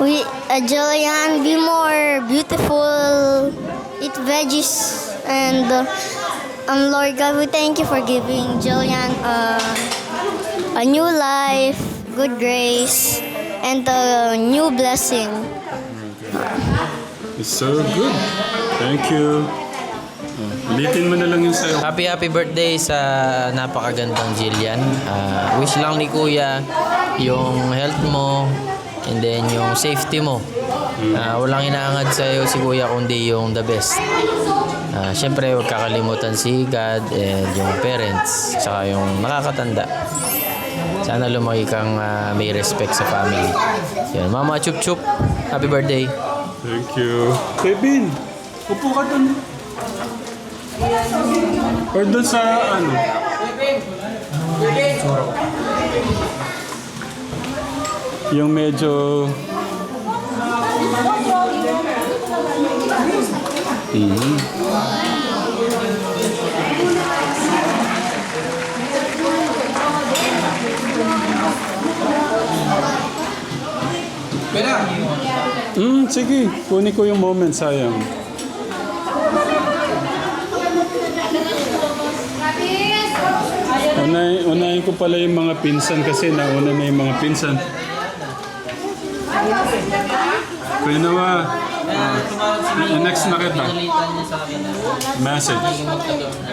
We, uh, Jillian, be more beautiful. Eat veggies. And, uh, um, Lord God, we thank you for giving Jillian uh, a new life, good grace, and a new blessing. It's so good. Thank you. Oh, ulitin mo na lang yung sayo. Happy happy birthday sa napakagandang Jillian. Ah, wish lang ni Kuya yung health mo and then yung safety mo. Ah, walang inaangad sa iyo si Kuya kundi yung the best. Ah, Siyempre, huwag kakalimutan si God and yung parents, saka yung nakakatanda. Sana lumaki kang ah, may respect sa family. Yan, Mama Chup Chup, happy birthday. Thank you. Kevin, upo ka dun. Or dun sa ano? Yung medyo... Mhm. Mm, sige, kunin ko yung moment, sayang. Unay, unahin ko pala yung mga pinsan kasi nauna na yung mga pinsan. Kuya Nawa, uh, next na kita. Message.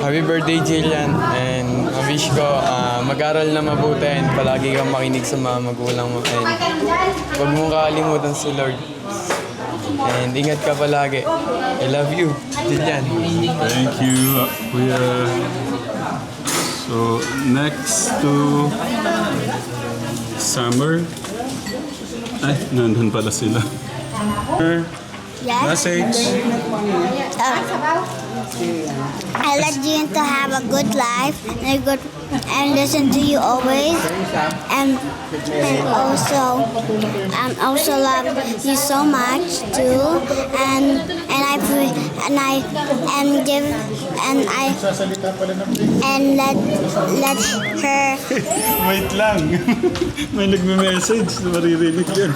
Happy birthday, Jillian. And I wish ko ah, mag-aral na mabuti and palagi kang makinig sa mga magulang mo. And huwag mong kakalimutan si Lord. And ingat ka palagi. I love you, Jillian. Thank you, uh, Kuya. So, next to Summer. Ay, nandun pala sila. Yes? Message. I let you to have a good life and a good and listen to you always and and also um also love you so much too and and I pre- and I and give and I and let let her Wait lang. May nagme-message. Maririnig yun.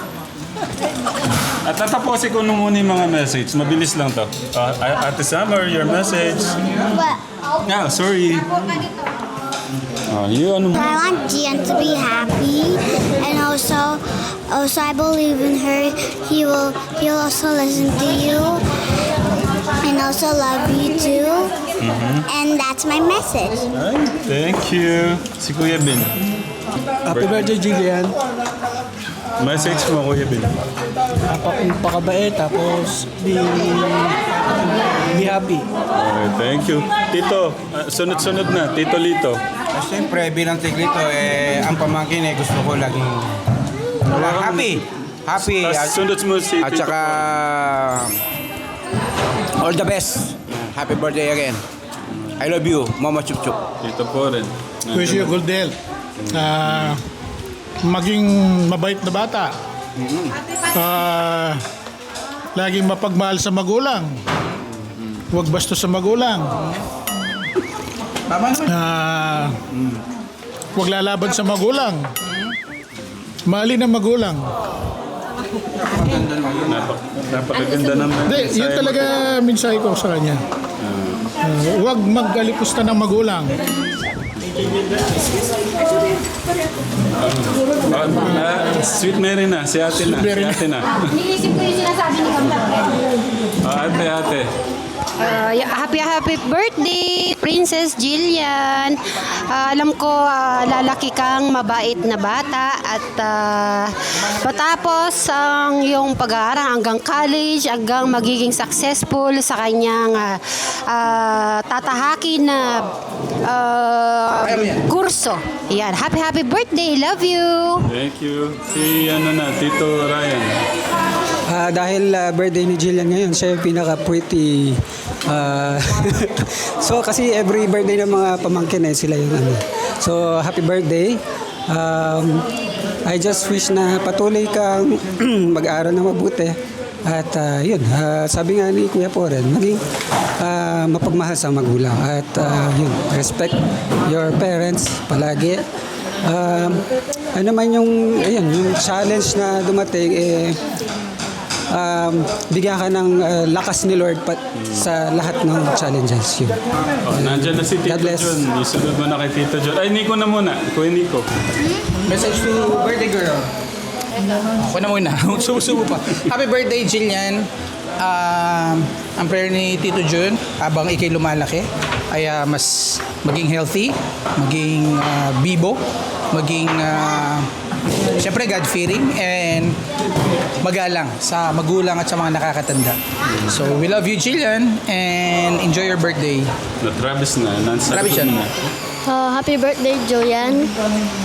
At tatapusin ko nung muna yung mga message. Mabilis lang to. Uh, Ate Summer, your message. Ah, sorry. Ah, yun. ano I want Gian to be happy, and also, also I believe in her. He will, he will also listen to you, and also love you too. And that's my message. Ay, thank you. Si Kuya Bin. Happy birthday, Jillian. Message mo, Kuya Bin. Napakabait, tapos be, be happy. Okay, thank you. Tito, ah, sunod-sunod na. Tito Lito. Ah, Siyempre, bilang tigrito, eh, ang pamangkin eh, gusto ko laging ah, happy. Happy. Tapos At, sunod mo si at Tito. saka, all the best. Happy birthday again. I love you, Mama Chup Chup. Tito po rin. Good health. Ah, maging mabait na bata. Ah, laging mapagmahal sa magulang. Huwag bastos sa magulang. Tama naman. Ah, huwag lalaban sa magulang. Mahalin ang magulang. Napak napakaganda ng Hindi, mensahe yun talaga mensahe ko sa kanya. Ah, huwag magalipusta ng magulang. Ah, ah, sweet Mary na, si ate na. Si ate na. Iniisip ko yung sinasabi ni Kamta. Ah, ate, ate. Uh, happy happy birthday, Princess Jillian. Ah, alam ko ah, lalaki kang mabait na bata at ah, matapos ang iyong pag-aaral hanggang college, hanggang magiging successful sa kanyang ah, ah, tatahakin na ah, kurso. Yan. Happy happy birthday. Love you. Thank you. Si ano na, Tito Ryan. Ah, dahil ah, birthday ni Jillian ngayon, siya yung pinaka-pretty. ah, so, kasi every birthday ng mga pamangkin eh, sila yung ano. So, happy birthday. Um, I just wish na patuloy kang mag-aral na mabuti. At ah, yun, ah, sabi nga ni Kuya Poren, maging ah, mapagmahal sa magulang. At ah, yun, respect your parents palagi. Um, ano man yung, ayun, yung challenge na dumating, eh, um, bigyan ka ng uh, lakas ni Lord pat sa lahat ng challenges. Yun. Oh, nandyan na si Tito God bless. John. Isunod mo na kay Tito John. Ay, Nico na muna. Kuya Nico. Message to birthday girl. Ako na muna. Susubo pa. Happy birthday, Jillian. Um, ang prayer ni Tito Jun, habang ikay lumalaki, ay ah, mas maging healthy, maging ah, bibo, maging uh, siyempre God-fearing, and magalang sa magulang at sa mga nakakatanda. So, we love you, Jillian, and enjoy your birthday. Na Travis na. Nasa Travis yan. na. Uh, happy birthday, Julian.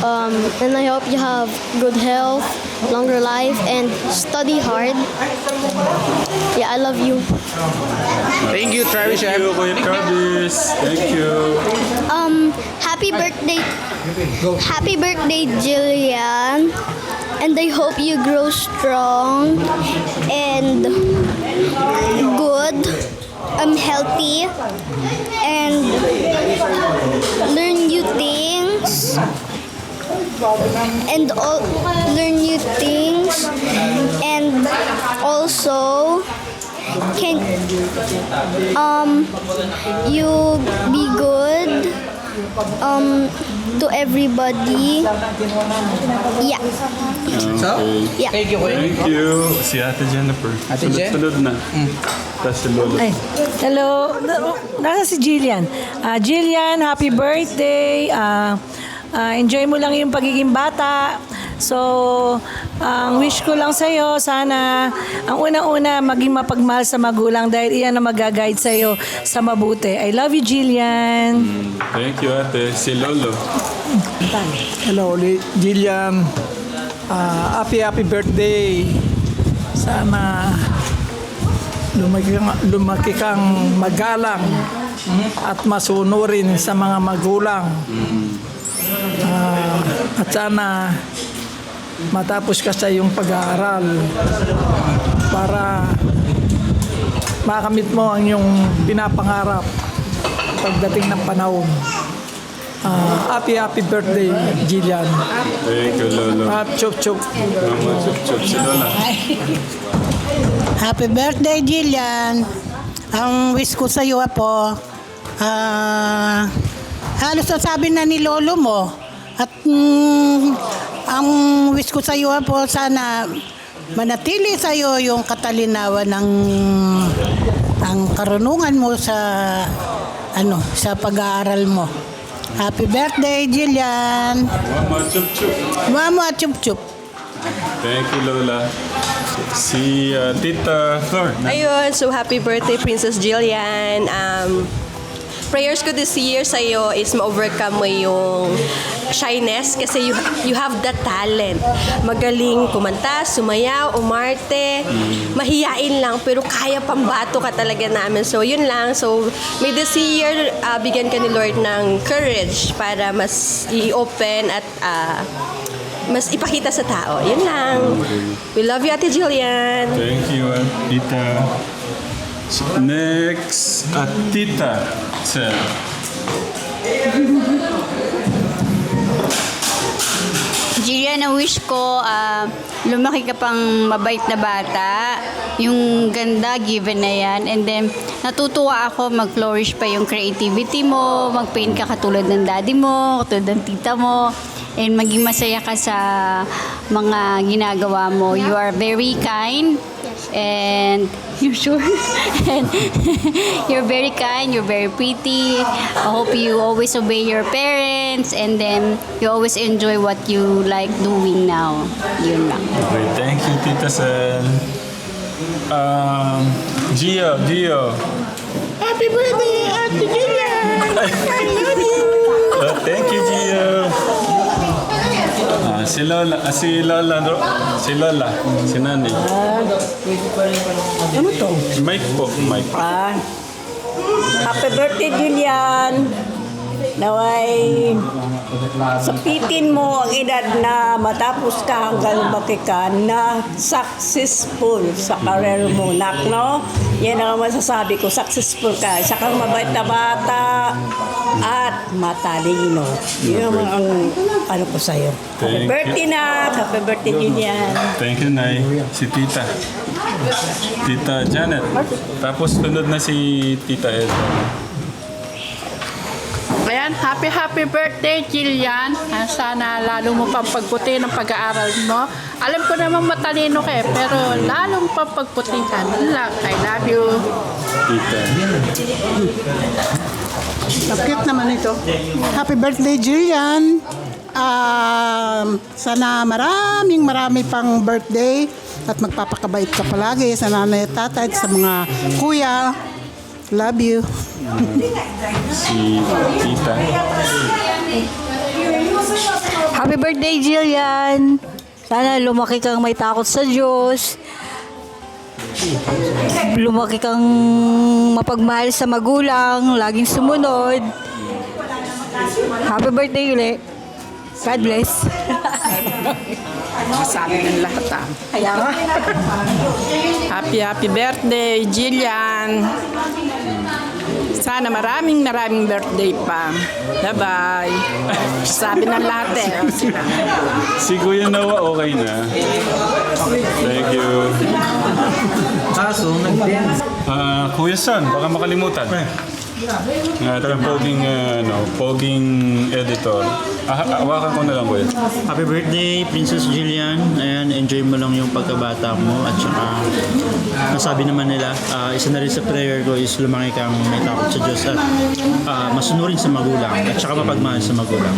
Um, and I hope you have good health, longer life, and study hard. Yeah, I love you. Thank you, Travis. Thank you, Kuya Travis. Thank you. Um, happy birthday. Happy birthday, Jillian. And I hope you grow strong and good, um, healthy, and learn new things. And all, learn new things, and also can um you be good um to everybody yeah So, Yeah. thank you, Kuya. Thank you. Si Ate Jennifer. Ate Jen? Sunod na. Tapos si Lolo. Ay, hello. Nasa si Jillian. Ah, Jillian, happy birthday. Ah, ah, enjoy mo lang yung pagiging bata. So, ang wish ko lang sa'yo, sana ang unang-una maging mapagmahal sa magulang dahil iyan ang mag-guide sa'yo sa mabuti. I love you, Jillian. Thank you, Ate. Si Lolo. Hello, Li- Jillian. Ah, happy, happy birthday. Sana lumaki kang, lumaki kang magalang at masunurin sa mga magulang. Ah, at sana matapos ka sa iyong pag-aaral para makamit mo ang iyong pinapangarap pagdating ng panahon. Ah, happy, happy birthday, Jillian. Thank you, Lolo. At chup chup. Mama, chup chup. Si Lola. Happy birthday, Jillian. Ang wish ko sa iyo po, ah, halos nasabi na ni Lolo mo. At mm, ang wish ko sa iyo po, sana manatili sa iyo yung katalinawan ng ang karunungan mo sa ano sa pag-aaral mo. Happy birthday, Jillian. Mama, chup chup. Mama, chup chup. Thank you, Lola. Si uh, Tita Flor. Ayun, so happy birthday Princess Jillian. Um, prayers ko this year sa iyo is ma-overcome mo yung shyness kasi you, you have the talent. Magaling kumanta, sumayaw, umarte, mahiyain lang pero kaya pambato ka talaga namin. So yun lang. So may this year uh, bigyan ka ni Lord ng courage para mas i-open at uh, mas ipakita sa tao. Yun lang. We love you, Ate Jillian. Thank you, Tita. Next, at Tita. Sir. Ang wish ko, ah, lumaki ka pang mabait na bata. Yung ganda, given na yan. And then, natutuwa ako, mag-flourish pa yung creativity mo, mag-paint ka katulad ng daddy mo, katulad ng tita mo, and maging masaya ka sa mga ginagawa mo. You are very kind, and you sure? and you're very kind, you're very pretty. I hope you always obey your parents and then you always enjoy what you like doing now. Yun lang. Okay, thank you, Tita Sel. Um, Gio, Gio. Happy birthday, Ate Jillian. Uh, thank you, Gio. Ah, si Lola, ah, si Lola, no? si Lola, si Nani. Ano to? Mike po, Mike. Ah, happy birthday, Jillian. Naway, sapitin mo ang edad na matapos ka hanggang lumaki ka na successful sa career mo, nak, no? Yan ang masasabi ko, successful ka. Isa kang mabait na bata at matalino. Yun ang, ang ano ko sa'yo. Thank Happy birthday na! Happy birthday din yan. Thank you, Nay. Si Tita. Tita Janet. Tapos sunod na si Tita Edna. Ayan, happy happy birthday, Jillian. Ah, Sana lalo mo pang pagputi ng pag-aaral mo. Alam ko naman matalino ka eh, pero lalong pang pagputihan. Lang, I love you. Tita. Naman ito. Happy birthday, Jillian. Um, sana maraming marami pang birthday at magpapakabait ka palagi sa nanay at tatay at sa mga kuya. Love you. Si Tita. Happy birthday, Jillian! Sana lumaki kang may takot sa Diyos. Lumaki kang mapagmahal sa magulang, laging sumunod. Happy birthday uli. God bless. Masabi ng lahat ah. Kaya nga. Happy happy birthday, Jillian. Sana maraming maraming birthday pa. Bye-bye. Sabi ng lahat eh. Si Kuya Nawa okay na. Thank you. Kaso, nag-dance. Ah, Kuya Son, baka makalimutan. Ng ating poging, ah, ano, poging editor. Ah, awakan ko na lang, Kuya. Happy birthday, Princess Jillian. Ayan, enjoy mo lang yung pagkabata mo. At saka, nasabi naman nila, ah, isa na rin sa prayer ko is lumaki kang may takot sa Diyos at ah, masunurin sa magulang. At saka mapagmahal sa magulang.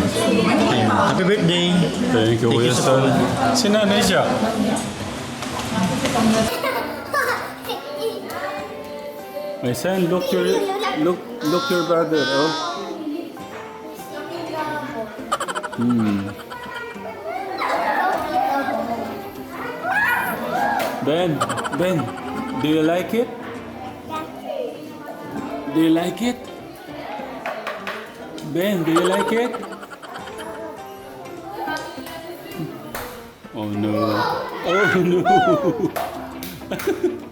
Ayun. Happy birthday. Thank you, Thank you sa Son. pag- Si Nanay siya. My son, look your, look, look your brother, oh. Hmm. Ben, Ben, do you like it? Do you like it? Ben, do you like it? Oh no. Oh no.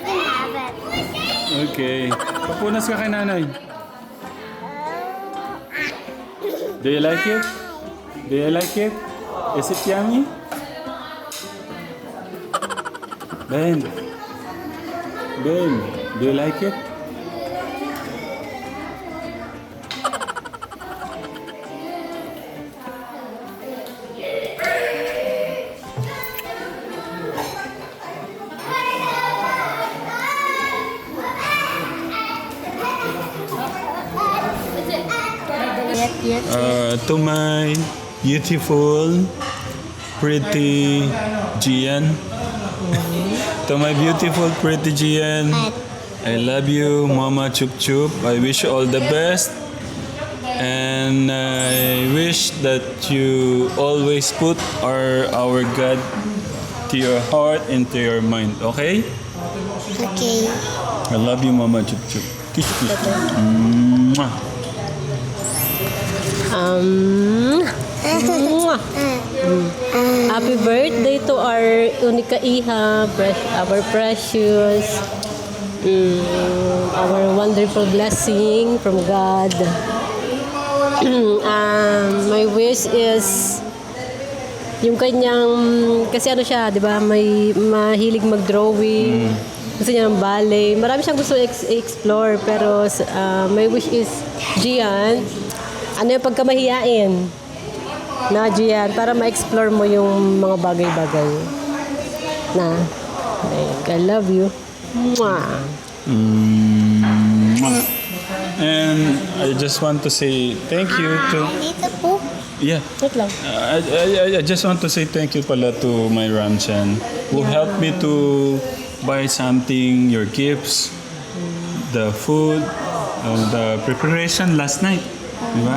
Can have it. Okay. Papunas ka kay nanay. Do you like it? Do you like it? Is it yummy? Ben. Ben, do you like it? Uh, to my beautiful, pretty Gian. to my beautiful, pretty Gian. I love you, Mama Chup Chup. I wish you all the best. And I wish that you always put our, our God to your heart and to your mind. Okay? Okay. I love you, Mama Chup Chup. Kiss, kiss. Mwah. Um, mwah. Happy birthday to our Unica Iha, our precious, mm, our wonderful blessing from God. um, my wish is yung kanyang, kasi ano siya, di ba, may mahilig mag-drawing, gusto niya ng ballet, marami siyang gusto ex- explore, pero uh, my wish is, Gian, ano yung pagkamahiyain? Na Gian, para ma-explore mo yung mga bagay-bagay. Na, I love you. Mwah. Mwah. And I just want to say thank you to poop. yeah. Wait lang. I, I, I just want to say thank you pala to my Ramchan who helped me to buy something, your gifts, the food, uh, the preparation last night. Diba?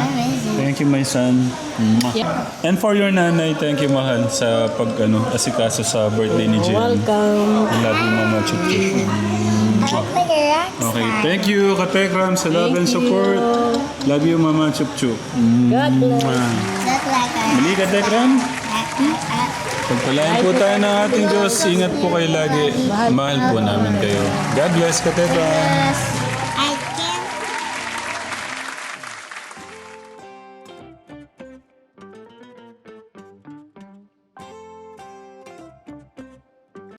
Thank you, my son. Mwah. Yeah. And for your nanay, thank you, mahal, sa pag, ano, asikaso sa birthday ni Jian. Welcome. I love you, Mama rock Okay, thank you, Katekram, sa love and support. Love you, Mama Chup. God bless. Mali, Katekram. Pagpalain po tayo ng ating Diyos. Ingat po kayo lagi. Mahal po namin kayo. God bless, Katekram. Yes.